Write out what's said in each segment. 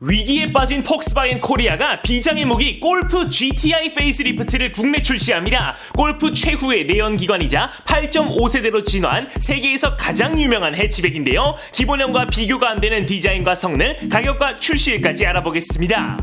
위기에 빠진 폭스바겐 코리아가 비장의 무기 골프 GTI 페이스리프트를 국내 출시합니다. 골프 최후의 내연기관이자 8.5세대로 진화한 세계에서 가장 유명한 해치백인데요. 기본형과 비교가 안 되는 디자인과 성능, 가격과 출시일까지 알아보겠습니다.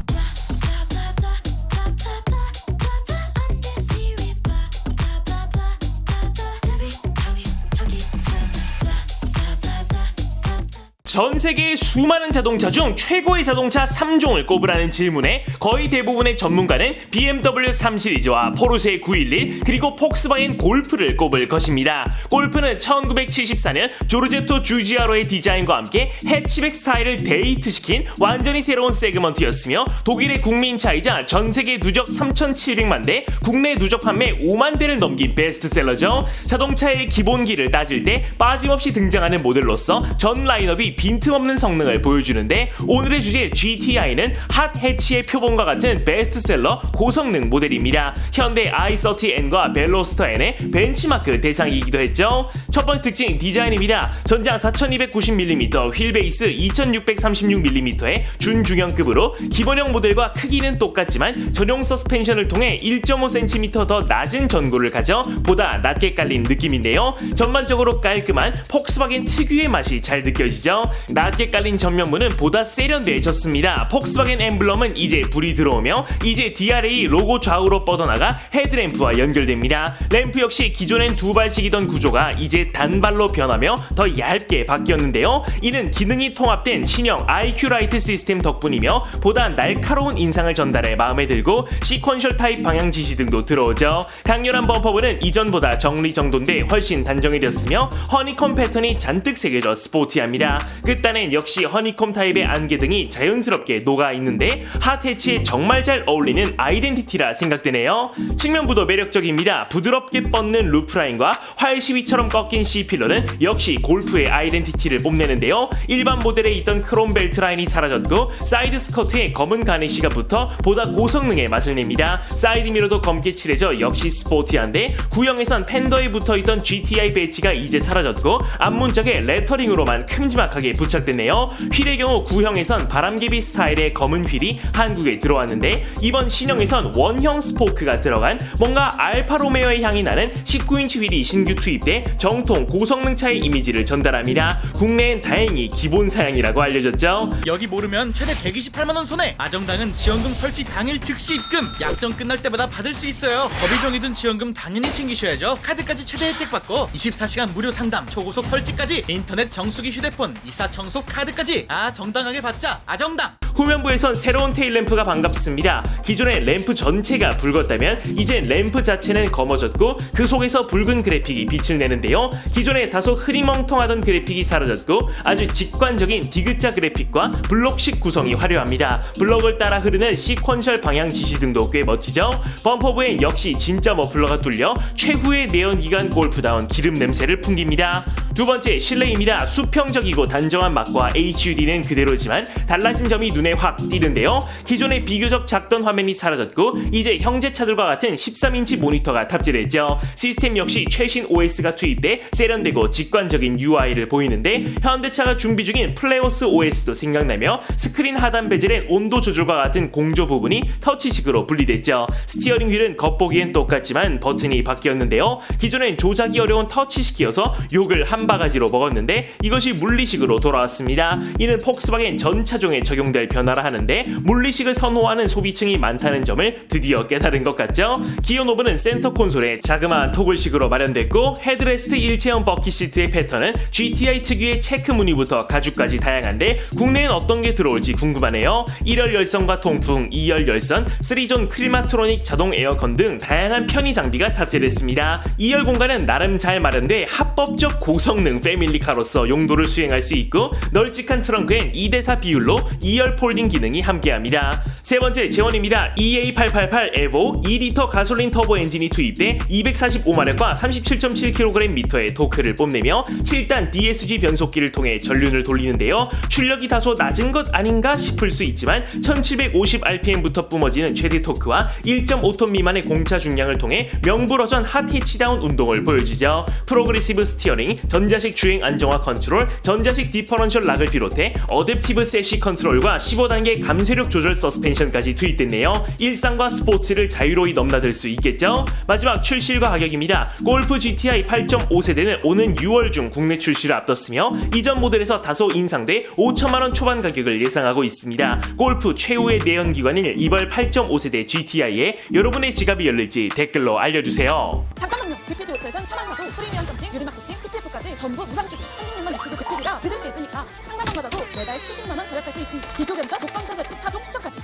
전 세계의 수많은 자동차 중 최고의 자동차 3종을 꼽으라는 질문에 거의 대부분의 전문가는 BMW 3 시리즈와 포르쉐 911 그리고 폭스바겐 골프를 꼽을 것입니다. 골프는 1974년 조르제토 주지아로의 디자인과 함께 해치백 스타일을 데이트시킨 완전히 새로운 세그먼트였으며 독일의 국민차이자 전 세계 누적 3,700만 대, 국내 누적 판매 5만 대를 넘긴 베스트셀러죠. 자동차의 기본기를 따질 때 빠짐없이 등장하는 모델로서 전 라인업이 빈틈없는 성능을 보여주는데 오늘의 주제 GTI는 핫 해치의 표본과 같은 베스트셀러 고성능 모델입니다. 현대 i30N과 벨로스터 N의 벤치마크 대상이기도 했죠. 첫 번째 특징 디자인입니다. 전장 4290mm, 휠 베이스 2636mm의 준중형급으로 기본형 모델과 크기는 똑같지만 전용 서스펜션을 통해 1.5cm 더 낮은 전고를 가져 보다 낮게 깔린 느낌인데요. 전반적으로 깔끔한 폭스바겐 특유의 맛이 잘 느껴지죠. 낮게 깔린 전면부는 보다 세련돼졌습니다. 폭스바겐 엠블럼은 이제 불이 들어오며 이제 DRA 로고 좌우로 뻗어나가 헤드램프와 연결됩니다. 램프 역시 기존엔 두 발씩이던 구조가 이제 단발로 변하며 더 얇게 바뀌었는데요. 이는 기능이 통합된 신형 IQ 라이트 시스템 덕분이며 보다 날카로운 인상을 전달해 마음에 들고 시퀀셜 타입 방향 지시 등도 들어오죠. 강렬한 범퍼부는 이전보다 정리정돈돼 훨씬 단정해졌으며 허니콤 패턴이 잔뜩 새겨져 스포티합니다. 끝단엔 역시 허니콤 타입의 안개 등이 자연스럽게 녹아 있는데 핫해치에 정말 잘 어울리는 아이덴티티라 생각되네요. 측면부도 매력적입니다. 부드럽게 뻗는 루프라인과 활 시위처럼 꺾인 C필러는 역시 골프의 아이덴티티를 뽐내는데요. 일반 모델에 있던 크롬 벨트 라인이 사라졌고 사이드 스커트에 검은 가니쉬가 붙어 보다 고성능의 맛을 냅니다. 사이드 미러도 검게 칠해져 역시 스포티한데 구형에선 팬더에 붙어있던 GTI 배지가 이제 사라졌고 앞문짝에 레터링으로만 큼지막하게 부착됐네요. 휠의 경우 구형에선 바람개비 스타일의 검은 휠이 한국에 들어왔는데 이번 신형에선 원형 스포크가 들어간 뭔가 알파로메오의 향이 나는 19인치 휠이 신규 투입돼 정통 고성능 차의 이미지를 전달합니다. 국내엔 다행히 기본 사양이라고 알려졌죠. 여기 모르면 최대 128만 원 손해 아정당은 지원금 설치 당일 즉시 입금 약정 끝날 때마다 받을 수 있어요 법이 정해둔 지원금 당연히 챙기셔야죠 카드까지 최대 혜택 받고 24시간 무료 상담 초고속 설치까지 인터넷 정수기 휴대폰 이사 청소 카드까지 아 정당하게 받자. 아정당 후면부에선 새로운 테일 램프가 반갑습니다. 기존의 램프 전체가 붉었다면 이제 램프 자체는 검어졌고 그 속에서 붉은 그래픽이 빛을 내는데요. 기존에 다소 흐리멍텅하던 그래픽이 사라졌고 아주 직관적인 디귿자 그래픽과 블록식 구성이 화려합니다. 블록을 따라 흐르는 시퀀셜 방향 지시 등도 꽤 멋지죠. 범퍼부엔 역시 진짜 머플러가 뚫려 최후의 내연기관 골프다운 기름 냄새를 풍깁니다. 두 번째 실내입니다. 수평적이고 단정한 맛과 HUD는 그대로지만 달라진 점이 눈에 확 띄는데요. 기존에 비교적 작던 화면이 사라졌고 이제 형제차들과 같은 13인치 모니터가 탑재됐죠. 시스템 역시 최신 OS가 투입돼 세련되고 직관적인 UI를 보이는데 현대차가 준비 중인 플레오스 OS도 생각나며 스크린 하단 베젤엔 온도 조절과 같은 공조 부분이 터치식으로 분리됐죠. 스티어링 휠은 겉보기엔 똑같지만 버튼이 바뀌었는데요. 기존엔 조작이 어려운 터치식이어서 욕을 한 바가지로 먹었는데 이것이 물리식으로 돌아왔습니다. 이는 폭스바겐 전 차종에 적용될 변화라 하는데 물리식을 선호하는 소비층이 많다는 점을 드디어 깨달은 것 같죠? 기어 노브는 센터 콘솔에 자그마한 토글식으로 마련됐고 헤드레스트 일체형 버킷 시트의 패턴은 GTI 특유의 체크 무늬부터 가죽까지 다양한데 국내엔 어떤 게 들어올지 궁금하네요. 1열 열선과 통풍, 2열 열선, 3존 크리마트로닉 자동 에어컨 등 다양한 편의 장비가 탑재됐습니다. 2열 공간은 나름 잘 마련돼 합법적 고성능 패밀리카로서 용도를 수행할 수 있고 널찍한 트렁크엔 2대4 비율로 2열 폴딩 기능이 함께합니다. 세 번째 재원입니다. EA888 에보 2리터 가솔린 터보 엔진이 투입돼 245마력과 37.7kg 미터의 토크를 뽐내며 7단 DSG 변속기를 통해 전륜을 돌리는데요. 출력이 다소 낮은 것 아닌가 싶을 수 있지만 1750rpm부터 뿜어지는 최대 토크와 1.5톤 미만의 공차 중량을 통해 명불허전 핫 해치다운 운동을 보여주죠. 프로그레시브 스티어링, 전자식 주행 안정화 컨트롤, 전자식 디퍼런셜 락을 비롯해 어댑티브 세시 컨트롤과 15단계 감쇄력 조절 서스펜션까지 투입됐네요. 일상과 스포츠를 자유로이 넘나들 수 있겠죠? 마지막 출시일과 가격입니다. 골프 GTI 8.5세대는 오는 6월 중 국내 출시를 앞뒀으며 이전 모델에서 다소 인상돼 5천만원 초반 가격을 예상하고 있습니다. 골프 최후의 내연기관인 이벌 8.5세대 GTI에 여러분의 지갑이 열릴지 댓글로 알려주세요. 잠깐만요. 비피드워터에선 차만 사도 프리미엄 선팅, 유리막 코팅, PPF까지 전부 무상식 36만 유튜브 비피드라 믿을 수 있으니까 상담만 받아도 매달 수십만 원 절약할 수 있습니다. 비교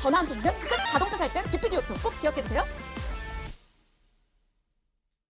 전화 한 통이든